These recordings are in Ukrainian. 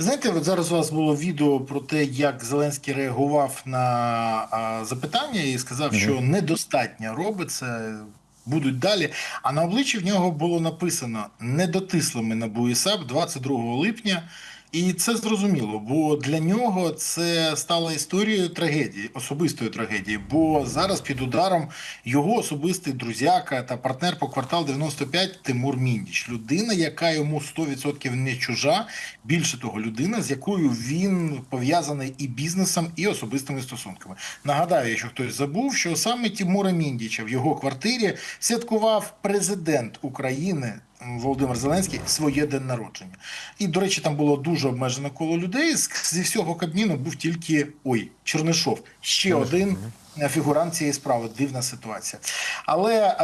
Знаєте, от зараз у вас було відео про те, як Зеленський реагував на а, запитання і сказав, що недостатньо робиться, будуть далі. А на обличчі в нього було написано недотислими на БУІСАП 22 липня. І це зрозуміло, бо для нього це стало історією трагедії, особистої трагедії. Бо зараз під ударом його особистий друзяка та партнер по квартал 95 Тимур Міндіч. Людина, яка йому 100% не чужа. Більше того, людина, з якою він пов'язаний і бізнесом, і особистими стосунками. Нагадаю, якщо хтось забув, що саме Тимура Міндіча в його квартирі святкував президент України. Володимир Зеленський своє день народження. І, до речі, там було дуже обмежене коло людей. Зі всього Кабміну був тільки ой, Чернишов, ще один е, фігурант цієї справи. Дивна ситуація. Але е,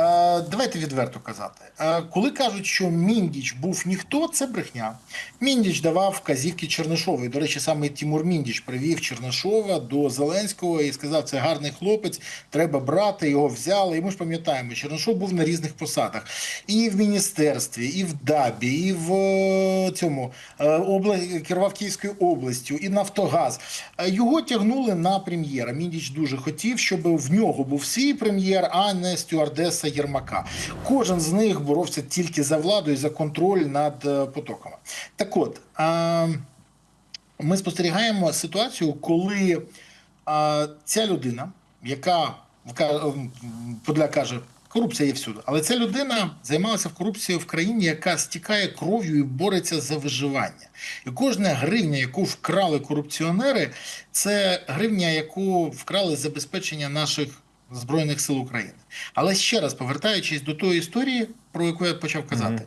давайте відверто казати. Е, коли кажуть, що Міндіч був ніхто, це брехня. Міндіч давав вказівки Чернишову. І, до речі, саме Тимур Міндіч привів Чернишова до Зеленського і сказав, це гарний хлопець, треба брати, його взяли. І ми ж пам'ятаємо, Чернишов був на різних посадах. І в міністерстві, і в ДАБі, і в е, цьому е, обла... керував Київською областю, і Нафтогаз. Е, Його тягнули на прем'єра. Міндіч дуже хотів, щоб в нього був свій прем'єр, а не стюардеса Єрмака. Кожен з них боровся тільки за владу і за контроль над е, потоками. Так от. Ми спостерігаємо ситуацію, коли ця людина, яка Подоляк каже, корупція є всюди, але ця людина займалася в корупцією в країні, яка стікає кров'ю і бореться за виживання. І кожна гривня, яку вкрали корупціонери, це гривня, яку вкрали забезпечення наших збройних сил України. Але ще раз повертаючись до тої історії, про яку я почав казати,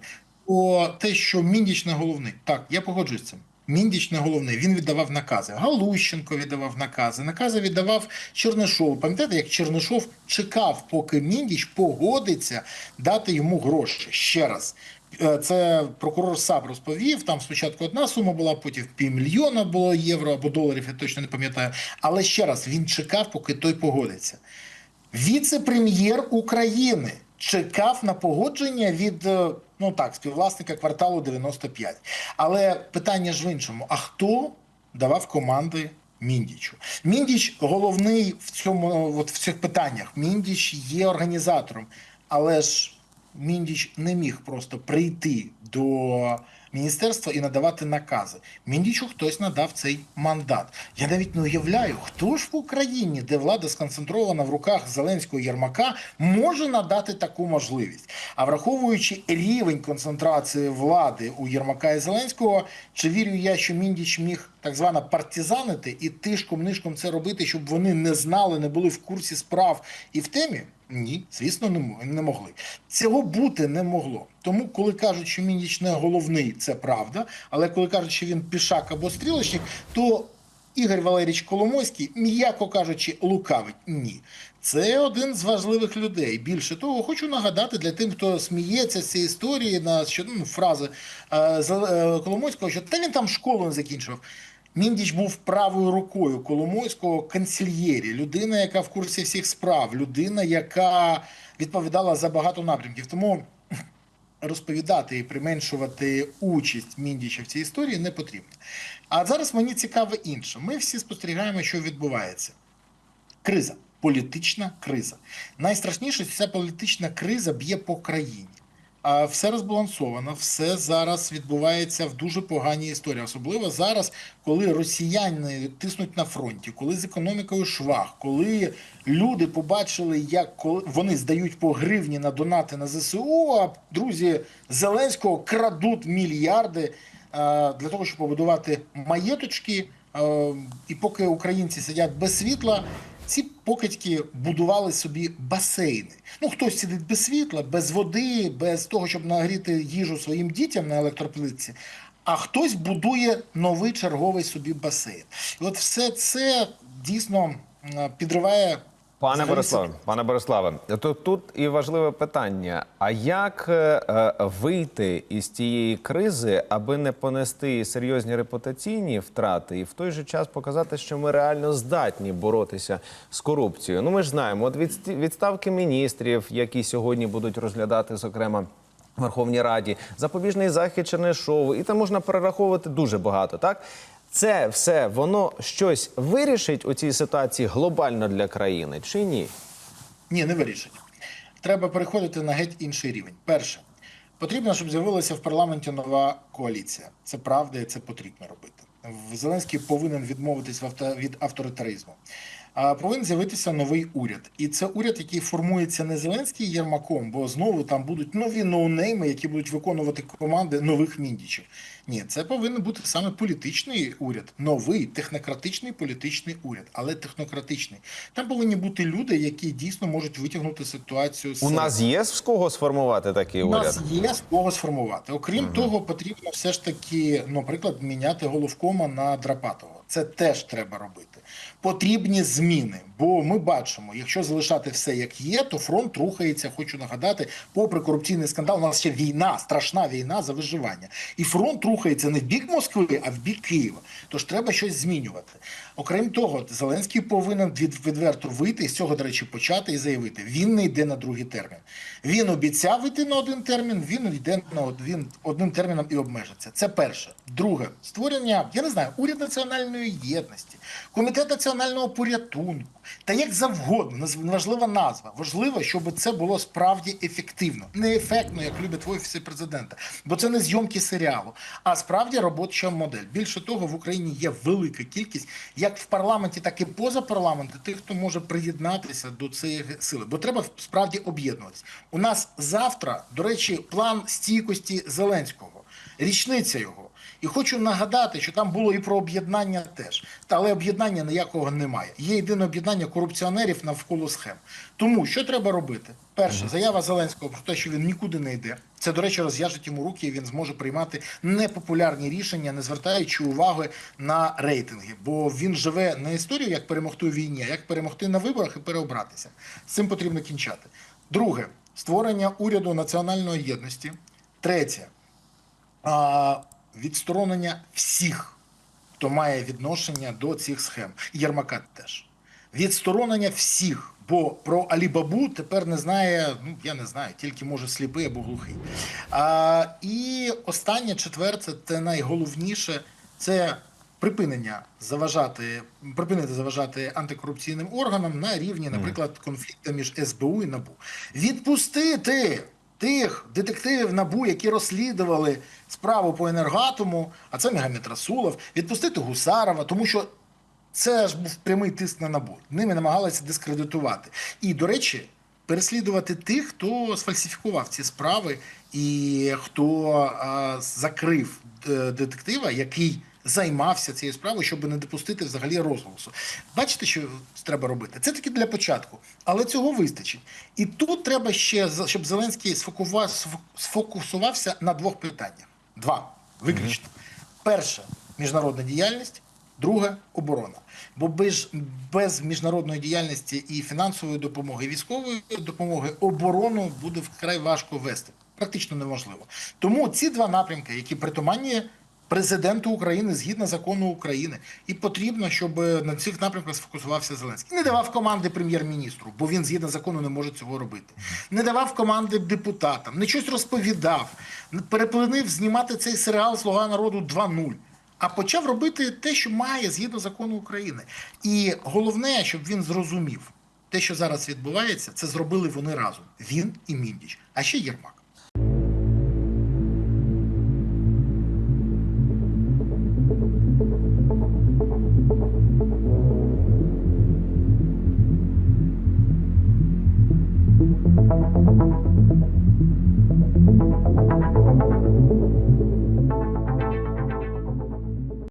то те, що Міндіч не головний, так я погоджуюсь з цим. Міндіч не головний. Він віддавав накази. Галущенко віддавав накази. Накази віддавав Чернишов. Пам'ятаєте, як Чернишов чекав, поки Міндіч погодиться дати йому гроші. Ще раз. Е, Це прокурор САП розповів. Там спочатку одна сума була, потім півмільйона було євро або доларів, я точно не пам'ятаю. Але ще раз він чекав, поки той погодиться. Віце-прем'єр України чекав на погодження від е, ну так співвласника кварталу 95. Але питання ж в іншому: а хто давав команди? Міндічу Міндіч головний в цьому, от в цих питаннях. Міндіч є організатором, але ж Міндіч не міг просто прийти до міністерства і надавати накази. Міндічу хтось надав цей мандат. Я навіть не уявляю, хто ж в Україні, де влада сконцентрована в руках Зеленського Єрмака, може надати таку можливість. А враховуючи рівень концентрації влади у Єрмака і Зеленського, чи вірю я, що Міндіч міг так звано партизанити і тишком-нишком це робити, щоб вони не знали, не були в курсі справ і в темі? Ні, звісно, не мо- не могли. Цього бути не могло. Тому, коли кажуть, що Міндіч не головний, це правда. Але коли кажуть, що він пішак або стрілочник, то Ігор Валерійович Коломойський, м'яко кажучи, лукавить. Ні. Це один з важливих людей. Більше того, хочу нагадати для тим, хто сміється з цієї історії на що ну, фрази е, е, Коломойського, що та він там школу не закінчив. Міндіч був правою рукою Коломойського канцельєрі, людина, яка в курсі всіх справ, людина, яка відповідала за багато напрямків. Тому розповідати і применшувати участь Міндіча в цій історії не потрібно. А зараз мені цікаве інше. Ми всі спостерігаємо, що відбувається. Криза, політична криза. Найстрашніше, що ця політична криза б'є по країні. Все розбалансовано, все зараз відбувається в дуже поганій історії. Особливо зараз, коли росіяни тиснуть на фронті, коли з економікою швах, коли люди побачили, як вони здають по гривні на донати на ЗСУ, а друзі Зеленського крадуть мільярди е, для того, щоб побудувати маєточки. Е, І поки українці сидять без світла, покидьки будували собі басейни. Ну, хтось сидить без світла, без води, без того, щоб нагріти їжу своїм дітям на електроплитці, а хтось будує новий черговий собі басейн. І от все це дійсно підриває. Пане Бориславе, пане Бориславе, то тут і важливе питання: а як е, е, вийти із тієї кризи, аби не понести серйозні репутаційні втрати, і в той же час показати, що ми реально здатні боротися з корупцією? Ну ми ж знаємо, от від відставки міністрів, які сьогодні будуть розглядати, зокрема. Верховній Раді, запобіжний захід Чернишову, і там можна перераховувати дуже багато. Так це все воно щось вирішить у цій ситуації глобально для країни чи ні? Ні, не вирішить. Треба переходити на геть інший рівень. Перше, потрібно, щоб з'явилася в парламенті нова коаліція. Це правда, і це потрібно робити. Зеленський повинен відмовитись від авторитаризму. А повинен з'явитися новий уряд. І це уряд, який формується не Зеленський Єрмаком, бо знову там будуть нові ноунейми, які будуть виконувати команди нових міндічів. Ні, це повинен бути саме політичний уряд, новий технократичний політичний уряд, але технократичний. Там повинні бути люди, які дійсно можуть витягнути ситуацію з У нас є з кого сформувати такий у уряд? нас є з кого сформувати. Окрім того, потрібно все ж таки, наприклад, міняти головкома на Драпатого. Це теж треба робити. Потрібні зміни, бо ми бачимо, якщо залишати все як є, то фронт рухається. Хочу нагадати, попри корупційний скандал, у нас ще війна, страшна війна за виживання, і фронт рухається не в бік Москви, а в бік Києва. Тож треба щось змінювати. Окрім того, Зеленський повинен від, відверто вийти і з цього, до речі, почати і заявити: він не йде на другий термін. Він обіцяв йти на один термін. Він йде на од- він одним терміном і обмежиться. Це перше. Друге, створення, я не знаю, уряд національної єдності, комітет національного порятунку, та як завгодно, неважлива назва. Важливо, щоб це було справді ефективно, не ефектно, як любить в офісі президента, бо це не зйомки серіалу, а справді робоча модель. Більше того, в Україні є велика кількість, як в парламенті, так і поза парламентом, тих, хто може приєднатися до цієї сили, бо треба справді об'єднуватися. У нас завтра, до речі, план стійкості Зеленського, річниця його. І хочу нагадати, що там було і про об'єднання теж. Але об'єднання ніякого немає. Є єдине об'єднання корупціонерів навколо схем. Тому що треба робити? Перше, заява Зеленського про те, що він нікуди не йде. Це, до речі, розв'яжуть йому руки, і він зможе приймати непопулярні рішення, не звертаючи уваги на рейтинги. Бо він живе не історію, як перемогти у війні, а як перемогти на виборах і переобратися. З цим потрібно кінчати. Друге, створення уряду національної єдності. Третє, відсторонення всіх, хто має відношення до цих схем. І Єрмака теж. Відсторонення всіх. Бо про Алібабу тепер не знає, ну я не знаю, тільки може сліпий або глухий. А, і останнє четверте, це найголовніше, це припинення заважати, припинити заважати антикорупційним органам на рівні, наприклад, конфлікту між СБУ і НАБУ. Відпустити тих детективів НАБУ, які розслідували справу по енергатому, а це Мегамед Расулов, відпустити Гусарова, тому що це ж був прямий тиск на набу. Ними намагалися дискредитувати. І, до речі, переслідувати тих, хто сфальсифікував ці справи, і хто а, закрив е, детектива, який займався цією справою, щоб не допустити взагалі розголосу. Бачите, що треба робити? Це таки для початку, але цього вистачить. І тут треба ще, щоб Зеленський сфокусувався на двох питаннях. Два виключно. Перше міжнародна діяльність. Друге оборона. Бо без, без міжнародної діяльності і фінансової допомоги, і військової допомоги оборону буде вкрай важко вести. Практично неможливо. Тому ці два напрямки, які притаманні президенту України згідно закону України, і потрібно, щоб на цих напрямках сфокусувався Зеленський. Не давав команди прем'єр-міністру, бо він згідно закону не може цього робити. Не давав команди депутатам, не щось розповідав, переплинив знімати цей серіал Слуга народу 2.0 а почав робити те, що має згідно закону України. І головне, щоб він зрозумів, те, що зараз відбувається, це зробили вони разом. Він і Міндіч, а ще Єрмак.